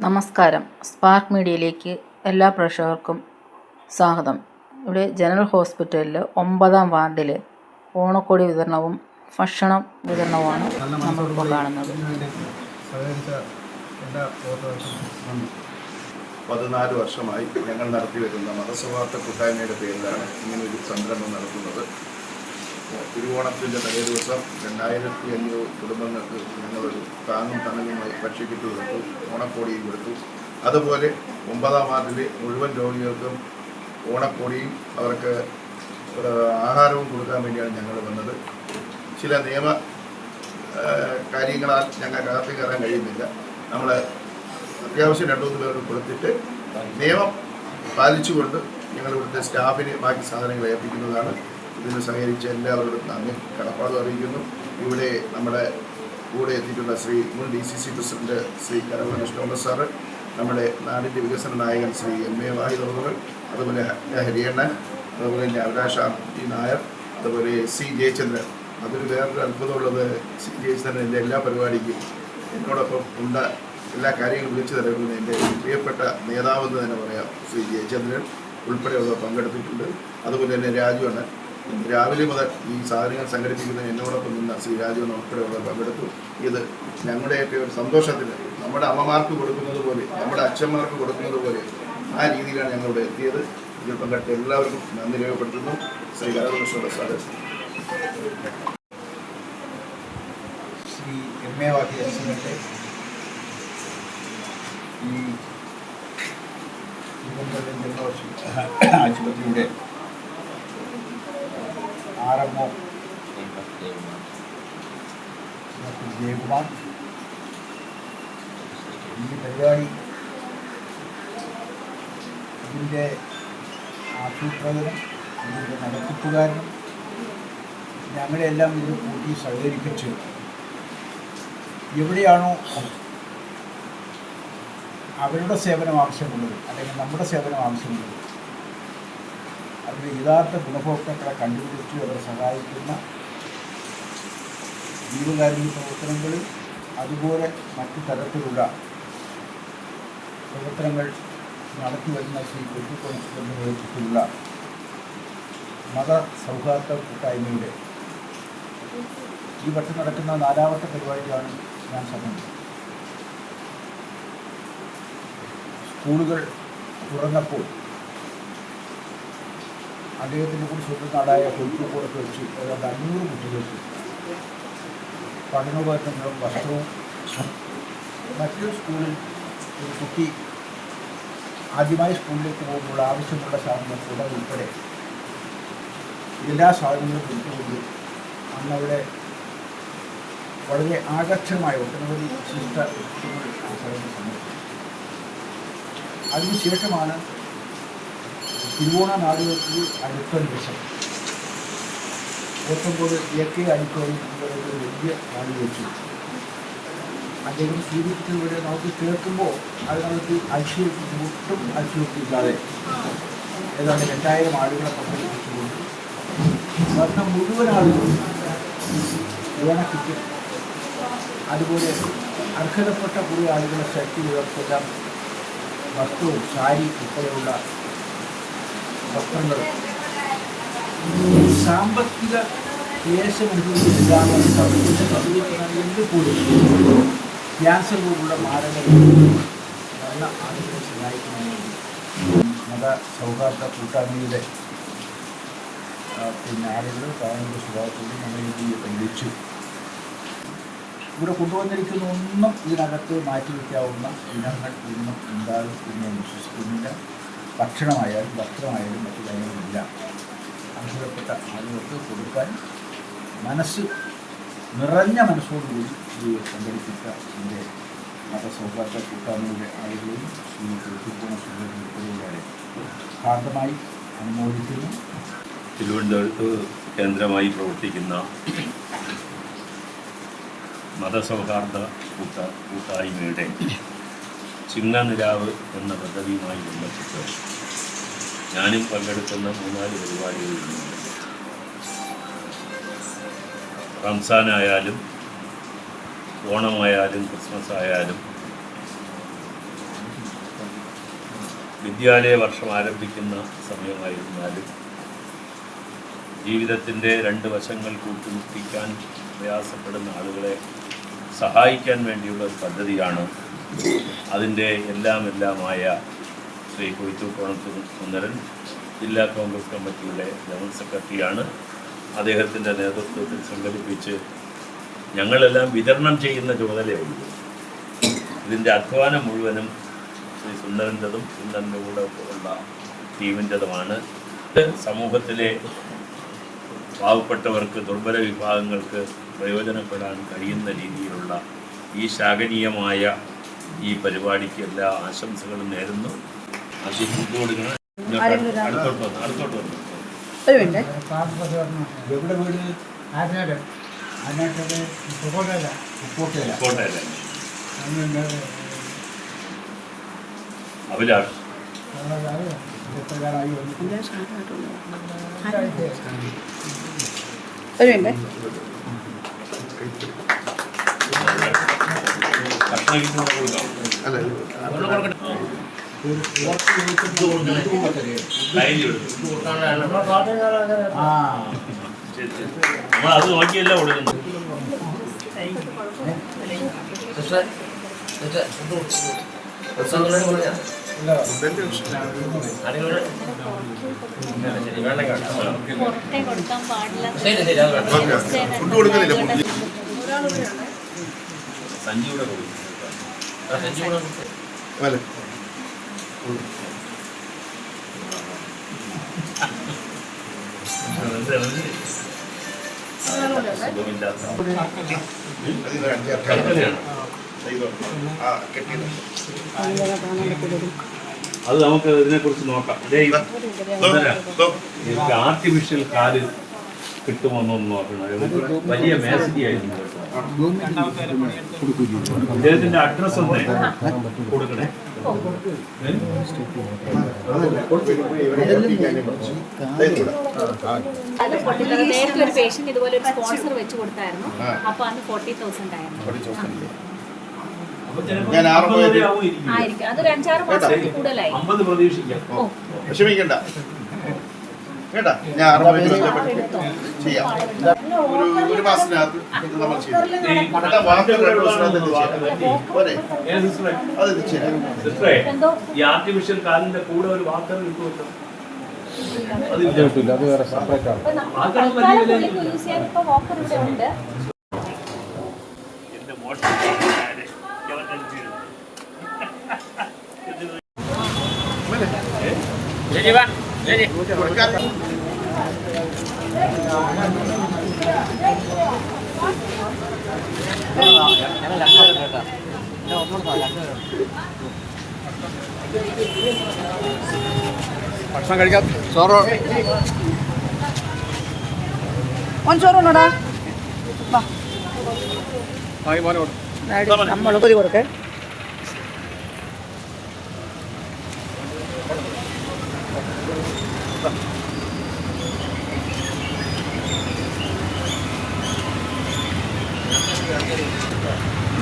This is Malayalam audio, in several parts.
നമസ്കാരം. സ്പാർക്ക് മീഡിയയിലേക്ക് എല്ലാ പ്രേക്ഷകർക്കും സ്വാഗതം. ഇവിടെ ജനറൽ ഹോസ്പിറ്റലിൽ ഒമ്പതാം വാർഡിൽ ഓണക്കോടി വിതരണവും ഭക്ഷണം വിതരണവുമാണ് നമ്മളിപ്പോൾ കാണുന്നത്. പതിനാല് വർഷമായി ഞങ്ങൾ നടത്തി വരുന്ന മതസൗഹാർദ്ദ കൂട്ടായ്മയുടെ പേരിലാണ് ഇങ്ങനൊരു സംരംഭം നടത്തുന്നത് തിരുവോണത്തിന്റെ തലേ ദിവസം രണ്ടായിരത്തി അഞ്ഞൂറ് കുടുംബങ്ങൾക്ക് ഞങ്ങളൊരു താങ്ങും തണലുമായി ഭക്ഷ്യക്കിറ്റ് കൊടുത്തു ഓണക്കോടിയും കൊടുത്തു. അതുപോലെ ഒമ്പതാം വാർഡിലെ മുഴുവൻ രോഗികൾക്കും ഓണക്കോടിയും അവർക്ക് ആഹാരവും കൊടുക്കാൻ വേണ്ടിയാണ് ഞങ്ങൾ വന്നത്. ചില നിയമ കാര്യങ്ങളാൽ ഞങ്ങൾക്ക് അകത്ത് കയറാൻ കഴിയുന്നില്ല. നമ്മൾ അത്യാവശ്യം രണ്ടു മൂന്ന് പേർക്ക് കൊടുത്തിട്ട് നിയമം പാലിച്ചുകൊണ്ട് ഞങ്ങൾ ഇവിടുത്തെ സ്റ്റാഫിന് ബാക്കി സാധനങ്ങൾ ഏൽപ്പിക്കുന്നതാണ്. ഇതിന് സഹകരിച്ച എല്ലാവരോടും നന്ദി. കടപ്പാടും അറിയിക്കുന്നു. ഇവിടെ നമ്മുടെ കൂടെ എത്തിയിട്ടുള്ള ശ്രീ മുൻ D C C president Shri Karama Krishnakumar sir നമ്മുടെ നാടിന്റെ വികസന നായകൻ ശ്രീ എം എ വാഹി അവർ അതുപോലെ ഹരിയണ്ണൻ അതുപോലെ തന്നെ അഭിലാഷ് ടി നായർ അതുപോലെ സി ജയചന്ദ്രൻ. അതൊരു വേറൊരു അത്ഭുതമുള്ളത് സി ജയചന്ദ്രൻ എന്റെ എല്ലാ പരിപാടിക്കും എന്നോടൊപ്പം ഉണ്ട. എല്ലാ കാര്യങ്ങളും വിളിച്ചു തരുന്നത് എന്റെ പ്രിയപ്പെട്ട നേതാവെന്ന് തന്നെ പറയാം ശ്രീ ജയചന്ദ്രൻ. ഉൾപ്പെടെയുള്ളവർ പങ്കെടുത്തിട്ടുണ്ട്. അതുപോലെ തന്നെ രാജു അണ്ണൻ. രാവിലെ മുതൽ ഈ സാധനങ്ങൾ സംഘടിപ്പിക്കുന്ന എന്നോടൊപ്പം നിന്ന ശ്രീ രാജു അണ്ണൻ ഉൾപ്പെടെയുള്ളവർ പങ്കെടുത്തു. ഇത് ഞങ്ങളുടെയൊക്കെ ഒരു സന്തോഷത്തിന് നമ്മുടെ അമ്മമാർക്ക് കൊടുക്കുന്നത് പോലെ നമ്മുടെ അച്ഛന്മാർക്ക് കൊടുക്കുന്നത് പോലെ ആ രീതിയിലാണ് ഞങ്ങളിവിടെ എത്തിയത്. ഇതിൽ പങ്കെടുത്ത എല്ലാവർക്കും നന്ദി രേഖപ്പെടുത്തുന്നു. ശ്രീ രാജകൃഷ്ണ പ്രസാദ്. ശ്രീ എം എ എക്സിഡന്റെ ഈ ആശുപത്രിയുടെ ജയകുമാർ ഈ പരിപാടി ഇതിന്റെ ആസൂത്രകനും ഇതിന്റെ നടത്തിപ്പുകാരനും ഞങ്ങളെല്ലാം ഇത് കൂട്ടി സഹകരിപ്പിച്ച്. എവിടെയാണോ അവരുടെ സേവനം ആവശ്യമുള്ളത് അല്ലെങ്കിൽ നമ്മുടെ സേവനം ആവശ്യമുള്ളത് അവരുടെ യഥാർത്ഥ ഗുണഭോക്താക്കളെ കണ്ടുപിടിച്ച് അവരെ സഹായിക്കുന്ന ജീവകാരുണ്യ പ്രവർത്തനങ്ങളിൽ അതുപോലെ മറ്റു തരത്തിലുള്ള പ്രവർത്തനങ്ങൾ നടത്തി വരുന്ന ശ്രീ നേതൃത്വത്തിലുള്ള മത സൗഹാർദ്ദ കൂട്ടായ്മയുടെ ഈ വർഷം നടക്കുന്ന നാലാമത്തെ പരിപാടിയാണ് ഞാൻ സംബന്ധിച്ചത്. സ്കൂളുകൾ തുറന്നപ്പോൾ അദ്ദേഹത്തിന്റെ കൂടി സ്വന്തം നാടായ കോഴിക്കോടൊക്കെ വെച്ച് ഏതാണ്ട് അഞ്ഞൂറ് കുട്ടികൾക്ക് പഠനോപകരണങ്ങളും വസ്ത്രവും മറ്റൊരു സ്കൂളിൽ ഒരു കുട്ടി ആദ്യമായി സ്കൂളിലേക്ക് പോകുമ്പോൾ ആവശ്യമുള്ള സാധനങ്ങൾ കുട ഉൾപ്പെടെ എല്ലാ സാധനങ്ങളും കൊടുത്തുകൊണ്ട് അന്നവിടെ വളരെ ആകർഷകമായ ഒട്ടനവധി വിശിഷ്ട അതിനുശേഷമാണ് തിരുവോണ നാടുകൾക്ക് അടുത്ത ദിവസം ഏറ്റവും എ കെ അടിക്കോടും ഒരു വലിയ നാട് വെച്ചു. അദ്ദേഹം സ്വീകരിച്ചതിലൂടെ നമുക്ക് കേൾക്കുമ്പോൾ അത് നമുക്ക് അത്ഭുതം ഒട്ടും അത്ഭുതമില്ലാതെ ഏതാണ്ട് രണ്ടായിരം ആളുകളെ പങ്കെടുപ്പിച്ചുകൊണ്ട് വന്ന മുഴുവൻ ആളുകളും ഓണക്കിറ്റ് അതുപോലെ അർഹതപ്പെട്ട കുറേ ആളുകളെ ശക്തി ഉയർത്തുന്ന വസ്ത്രവും സാരി ഉൾപ്പെടെയുള്ള വസ്ത്രങ്ങളും. സാമ്പത്തിക ക്യാൻസർ പോലുള്ള മാരക നല്ല ആളുകളെ സഹായിക്കുന്നതിന് മത സൗഹാർദ്ദ കൂട്ടായ്മയുടെ പിന്നെ ആളുകൾ താങ്കളുടെ സ്വഭാവത്തോട് നമ്മൾ വിളിച്ചു ഇവിടെ കൊണ്ടുവന്നിരിക്കുന്ന ഒന്നും ഇതിനകത്ത് മാറ്റിവെക്കാവുന്ന ഇനങ്ങൾ ഇന്നും ഉണ്ടാകും എന്ന് വിശ്വസിക്കുന്നില്ല. ഭക്ഷണമായാലും വസ്ത്രമായാലും മറ്റു കാര്യങ്ങളില്ല. അർഹതപ്പെട്ട ആളുകൾക്ക് കൊടുക്കാൻ മനസ്സ് നിറഞ്ഞ മനസ്സോടുകൂടി ഈ സംഘടിപ്പിച്ച എന്റെ മതസൗഹാർദ്ദ കൂട്ടായ്മയുടെ ആളുകളെയും ശ്രീ കുട്ടിപ്പോണ സുഹൃത്തുക്കളുടെ ഭാഗമായി അനുമോദിക്കുന്നു. തിരുവനന്തപുരത്ത് കേന്ദ്രമായി പ്രവർത്തിക്കുന്ന മതസൗഹാർദ്ദ കൂട്ട കൂട്ടായ്മയുടെ ചിങ്ങനിരാവ് എന്ന പദ്ധതിയുമായി ബന്ധപ്പെട്ട് ഞാനും പങ്കെടുക്കുന്ന മൂന്നാൽ പരിപാടികളുണ്ട് റംസാനായാലും ഓണമായാലും ക്രിസ്മസ് ആയാലും വിദ്യാലയ വർഷം ആരംഭിക്കുന്ന സമയമായിരുന്നാലും ജീവിതത്തിന്റെ രണ്ട് വശങ്ങൾ കൂട്ടിമുട്ടിക്കാൻ പ്രയാസപ്പെടുന്ന ആളുകളെ സഹായിക്കാൻ വേണ്ടിയുള്ള ഒരു പദ്ധതിയാണ് അതിന്റെ എല്ലാം എല്ലാമായ ശ്രീ കൊയ്ത്തൂക്കോണത്ത് സുന്ദരൻ ജില്ലാ കോൺഗ്രസ് കമ്മിറ്റിയുടെ ജനറൽ സെക്രട്ടറിയാണ്. അദ്ദേഹത്തിന്റെ നേതൃത്വത്തിൽ സംഘടിപ്പിച്ച് ഞങ്ങളെല്ലാം വിതരണം ചെയ്യുന്ന ചുമതലയുള്ളൂ ഇതിന്റെ അധ്വാനം മുഴുവനും ശ്രീ സുന്ദരന്റെതും സുന്ദരന്റെ കൂടെ ഉള്ള ടീമിന്റെതുമാണ്. സമൂഹത്തിലെ പാവപ്പെട്ടവർക്ക് ദുർബല വിഭാഗങ്ങൾക്ക് പ്രയോജനപ്പെടാൻ കഴിയുന്ന രീതിയിലുള്ള ഈ ശാഖനീയമായ ഈ പരിപാടിക്ക് എല്ലാ ആശംസകളും നേരുന്നു. ഇങ്ങോട്ട് അടുത്തോട്ട് വന്നു? അടുത്തോട്ട് വന്നു? ഒരു മിനിറ്റ് എവിടെ വീട്? കോട്ടയല്ലേ ഒരു മിനിറ്റ് ഭക്ഷണ കൊടുക്കാം അത് നോക്കിയല്ല കൊടുക്കുന്നത് ഫുഡ് കൊടുക്കുന്നില്ല ഫുഡ് സഞ്ജിയുടെ കൊടുക്കും അല്ലേ സുഖമില്ലാത്ത അതിന് അഞ്ചാറ് കൽപ്പനയാണ്. ആ കെട്ടിയത് അത് നമുക്ക് ഇതിനെ കുറിച്ച് നോക്കാം ആർട്ടിഫിഷ്യൽ കാൽ കിട്ടുമെന്നൊന്ന് നോക്കണം. വലിയ മേസരി ആയിരുന്നു അദ്ദേഹത്തിന്റെ അഡ്രസ് ഒന്ന് കൊടുക്കണേ. ഇവരെ പഠിപ്പിക്കാനേ പഠിച്ചു ഇതായിരുന്നു അത് ഫോർട്ടി നേരത്തെ ഒരു പേഷ്യന്റ് ഇതുപോലെ ഒരു സ്പോൺസർ വെച്ച് കൊടുത്തായിരുന്നു. അപ്പൊ അന്ന് ഫോർട്ടി തൗസൻഡ് ആയിരുന്നു. പഠിച്ചു ഞാൻ ഞാൻ ആറ് മണി ആയിരിക്കും. അതൊരു അഞ്ചാറ് മാസത്തിൽ കൂടുതലായി വിഷമിക്കണ്ട. കേട്ടാ? ഞാൻ മണി ചെയ്യാം. ഒരു ഒരു മാസത്തിനകത്ത് നമ്മൾ ചെയ്യും. വാക്ക് രണ്ട് ദിവസത്തിനകത്ത്. പോരെ? അത് ഈ ആർട്ടിഫിഷ്യൽ കാലിന്റെ കൂടെ ഒരു വാക്കർ കിട്ടുമല്ലോ അത് യൂസ് ചെയ്യാൻ ഇപ്പൊ വോക്കർ ഉണ്ട്. എന്റെ മോശം വീഴുന്നു. കൊടുക്കാൻ ഭക്ഷണം കഴിക്കാം ചോറോ ഓൻ ചോറുണ്ടോടാ വാ ആയി മോനെ കൊടു. നമ്മൾ പൊരി കൊടുക്കേ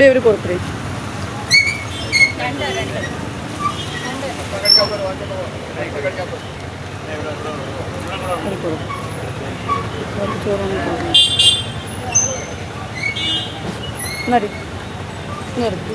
ഒരു കൊടുക്കും ഒരു ചോറൊന്നും നിർത്തി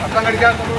ഭക്ഷണം കഴിക്കാത്തവരോ